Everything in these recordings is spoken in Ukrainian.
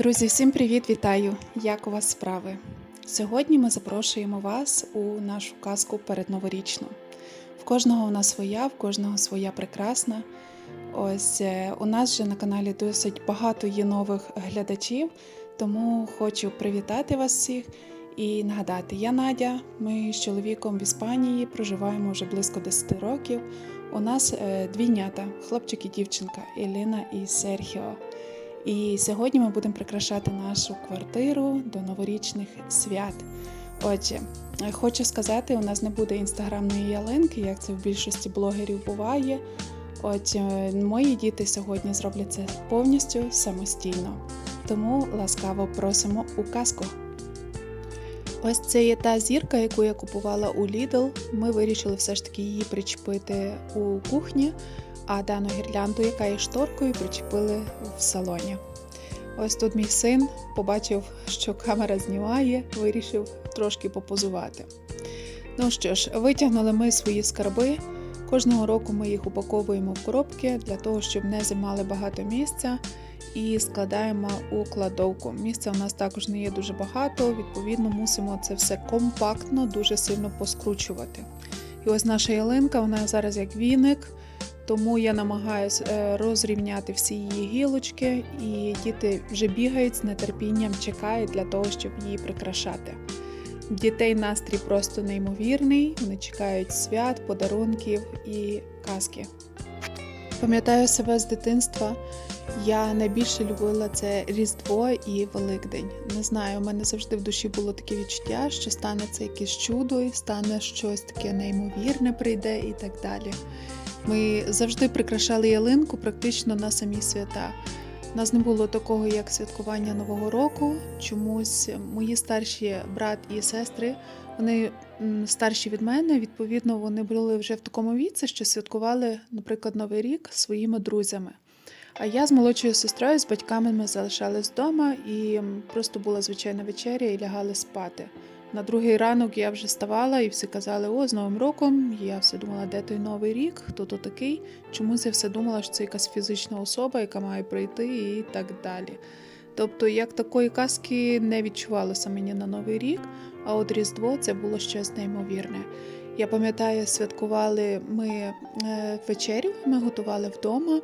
Друзі, всім привіт, вітаю! Як у вас справи? Сьогодні ми запрошуємо вас у нашу казку передноворічну. В кожного у нас своя, в кожного своя прекрасна. Ось е, у нас вже на каналі досить багато є нових глядачів, тому хочу привітати вас всіх і нагадати, я Надя. Ми з чоловіком в Іспанії проживаємо вже близько 10 років. У нас е, двійнята, хлопчик і дівчинка Еліна і Серхіо. І сьогодні ми будемо прикрашати нашу квартиру до новорічних свят. Отже, хочу сказати, у нас не буде інстаграмної ялинки, як це в більшості блогерів буває. Отже, мої діти сьогодні зроблять це повністю самостійно. Тому ласкаво просимо у казку. Ось це є та зірка, яку я купувала у Lidl. Ми вирішили все ж таки її причепити у кухні, а дану гірлянду, яка є шторкою, причепили в салоні. Ось тут мій син побачив, що камера знімає, вирішив трошки попозувати. Ну що ж, витягнули ми свої скарби. Кожного року ми їх упаковуємо в коробки для того, щоб не займали багато місця і складаємо у кладовку. Місця у нас також не є дуже багато, відповідно, мусимо це все компактно, дуже сильно поскручувати. І ось наша ялинка, вона зараз як віник, тому я намагаюся розрівняти всі її гілочки, і діти вже бігають з нетерпінням, чекають для того, щоб її прикрашати. Дітей настрій просто неймовірний, вони чекають свят, подарунків і казки. Пам'ятаю себе з дитинства. Я найбільше любила це Різдво і Великдень. Не знаю, у мене завжди в душі було таке відчуття, що станеться якесь чудо, і стане щось таке неймовірне, прийде і так далі. Ми завжди прикрашали ялинку практично на самі свята. У нас не було такого, як святкування Нового року. Чомусь мої старші брат і сестри, вони старші від мене, відповідно, вони були вже в такому віці, що святкували, наприклад, Новий рік своїми друзями. А я з молодшою сестрою, з батьками ми залишались вдома і просто була звичайна вечеря і лягали спати. На другий ранок я вже ставала і всі казали, о, з Новим роком. І я все думала, де той новий рік, хто то такий. Чомусь я все думала, що це якась фізична особа, яка має прийти і так далі. Тобто, як такої казки не відчувалося мені на Новий рік, а от Різдво це було щось неймовірне. Я пам'ятаю, святкували ми е, вечерю, ми готували вдома.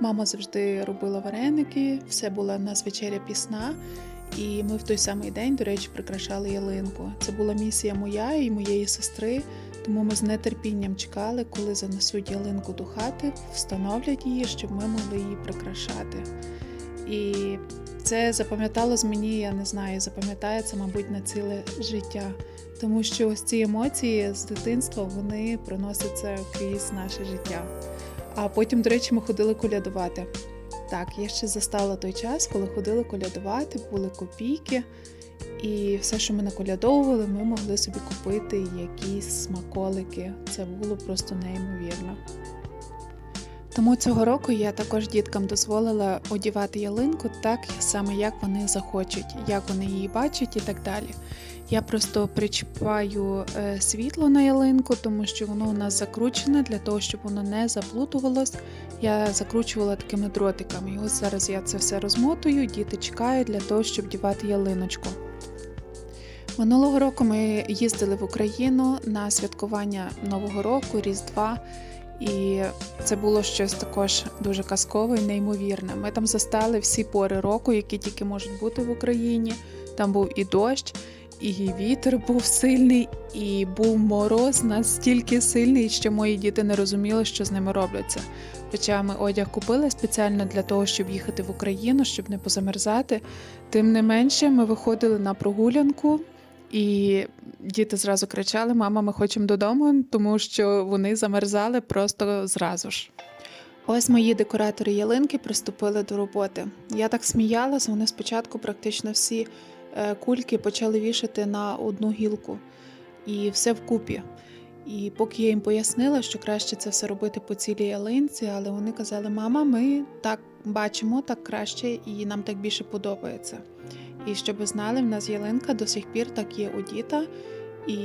Мама завжди робила вареники, все була в нас пісна. І ми в той самий день, до речі, прикрашали ялинку. Це була місія моя і моєї сестри, тому ми з нетерпінням чекали, коли занесуть ялинку до хати, встановлять її, щоб ми могли її прикрашати. І це запам'яталось мені, я не знаю, запам'ятається, мабуть, на ціле життя. Тому що ось ці емоції з дитинства вони приносяться крізь наше життя. А потім, до речі, ми ходили колядувати. Так, я ще застала той час, коли ходили колядувати, були копійки, і все, що ми наколядовували, ми могли собі купити якісь смаколики. Це було просто неймовірно. Тому цього року я також діткам дозволила одівати ялинку так саме, як вони захочуть, як вони її бачать і так далі. Я просто причіпаю е, світло на ялинку, тому що воно у нас закручене для того, щоб воно не заплутувалось. Я закручувала такими дротиками. І ось зараз я це все розмотую, діти чекають для того, щоб дівати ялиночку. Минулого року ми їздили в Україну на святкування Нового року, Різдва. І це було щось також дуже казкове і неймовірне. Ми там застали всі пори року, які тільки можуть бути в Україні. Там був і дощ, і вітер був сильний, і був мороз настільки сильний, що мої діти не розуміли, що з ними робляться. Хоча ми одяг купили спеціально для того, щоб їхати в Україну, щоб не позамерзати. Тим не менше, ми виходили на прогулянку. І діти зразу кричали: Мама, ми хочемо додому, тому що вони замерзали просто зразу ж. Ось мої декоратори ялинки приступили до роботи. Я так сміялася, вони спочатку практично всі е, кульки почали вішати на одну гілку і все вкупі. І поки я їм пояснила, що краще це все робити по цілій ялинці, але вони казали: Мама, ми так бачимо, так краще, і нам так більше подобається. І щоб знали, в нас ялинка до сих пір так є одіта, і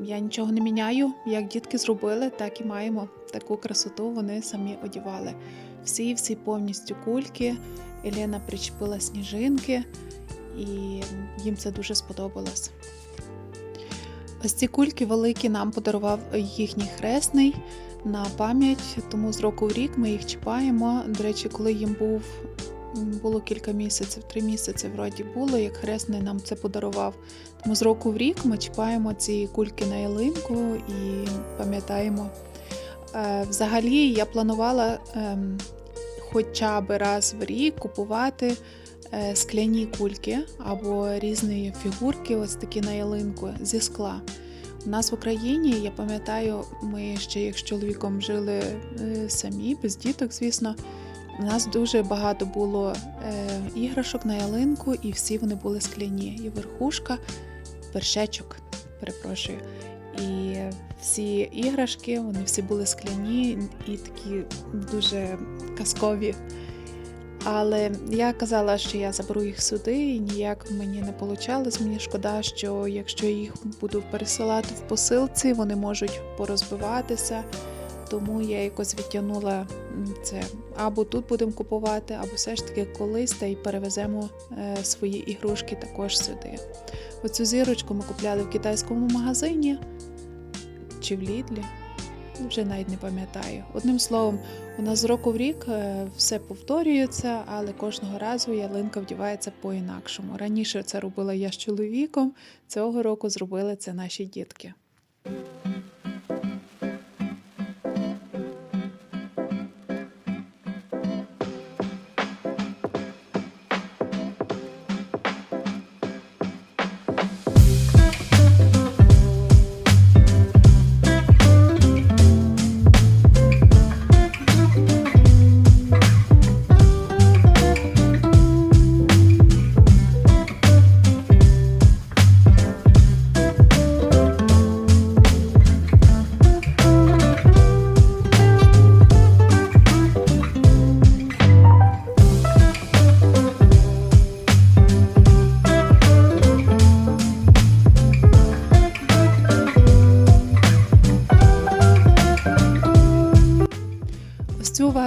я нічого не міняю. Як дітки зробили, так і маємо таку красоту. Вони самі одівали. Всі, всі повністю кульки Елена причепила сніжинки, і їм це дуже сподобалось. Ось ці кульки великі нам подарував їхній хресний на пам'ять, тому з року в рік ми їх чіпаємо. До речі, коли їм був було кілька місяців, три місяці вроді було, як хресний нам це подарував. Тому з року в рік ми чіпаємо ці кульки на ялинку і пам'ятаємо. Е, Взагалі я планувала ем, хоча б раз в рік купувати е, скляні кульки або різні фігурки, ось такі на ялинку зі скла. У нас в Україні, я пам'ятаю, ми ще як з чоловіком жили е, самі, без діток, звісно. У нас дуже багато було е, іграшок на ялинку, і всі вони були скляні. І верхушка, вершечок, перепрошую. І всі іграшки, вони всі були скляні і такі дуже казкові. Але я казала, що я заберу їх сюди, і ніяк мені не вийшло. Мені шкода, що якщо їх буду пересилати в посилці, вони можуть порозбиватися. Тому я якось відтягнула це або тут будемо купувати, або все ж таки колись та й перевеземо е, свої ігрушки також сюди. Оцю зірочку ми купляли в китайському магазині чи в Лідлі. Вже навіть не пам'ятаю. Одним словом, у нас з року в рік е, все повторюється, але кожного разу ялинка вдівається по-інакшому. Раніше це робила я з чоловіком, цього року зробили це наші дітки.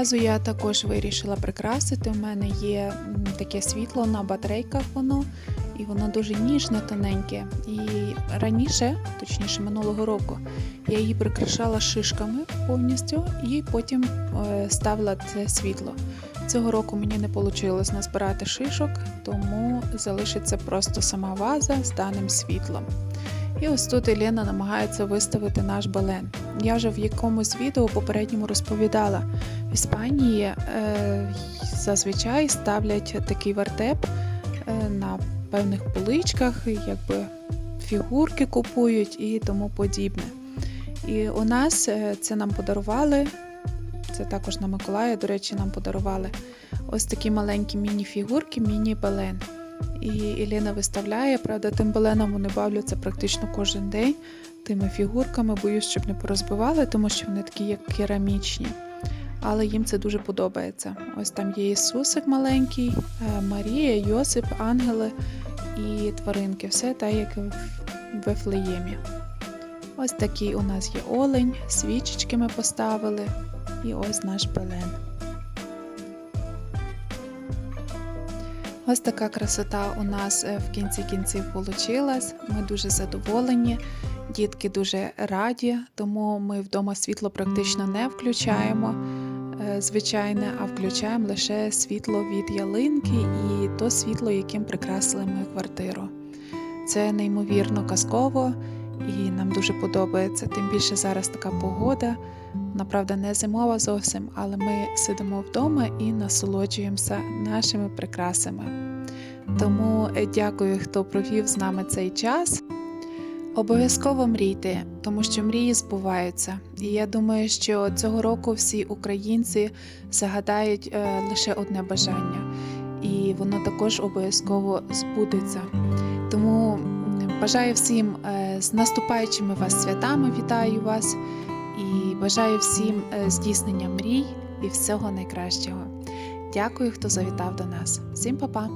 Вазу я також вирішила прикрасити. У мене є таке світло на батарейках воно, і воно дуже ніжне, тоненьке. І раніше, точніше минулого року, я її прикрашала шишками повністю і потім е, ставила це світло. Цього року мені не вийшло назбирати шишок, тому залишиться просто сама ваза з даним світлом. І ось тут Елена намагається виставити наш бален. Я вже в якомусь відео попередньому розповідала, в Іспанії е, зазвичай ставлять такий вертеп е, на певних поличках, якби фігурки купують і тому подібне. І у нас е, це нам подарували. Це також на Миколая, до речі, нам подарували ось такі маленькі міні-фігурки, міні-бален. І Еліна виставляє, правда, тим баленом вони бавляться практично кожен день, тими фігурками, боюсь, щоб не порозбивали, тому що вони такі, як керамічні. Але їм це дуже подобається. Ось там є Ісусик маленький, е, Марія, Йосип, ангели і тваринки. Все так, як в Вифлеємі. Ось такий у нас є олень, свічечки ми поставили, і ось наш Белен. Ось така красота у нас е, в кінці кінців вийшла. Ми дуже задоволені, дітки дуже раді, тому ми вдома світло практично не включаємо, е, звичайне, а включаємо лише світло від ялинки і то світло, яким прикрасили ми квартиру. Це неймовірно казково і нам дуже подобається. Тим більше зараз така погода. Вона, правда, не зимова зовсім, але ми сидимо вдома і насолоджуємося нашими прикрасами. Тому е, дякую, хто провів з нами цей час. Обов'язково мрійте, тому що мрії збуваються. І я думаю, що цього року всі українці загадають е, лише одне бажання, і воно також обов'язково збудеться. Тому бажаю всім е, з наступаючими вас святами, вітаю вас і бажаю всім е, здійснення мрій і всього найкращого. Дякую, хто завітав до нас. Всім па-па!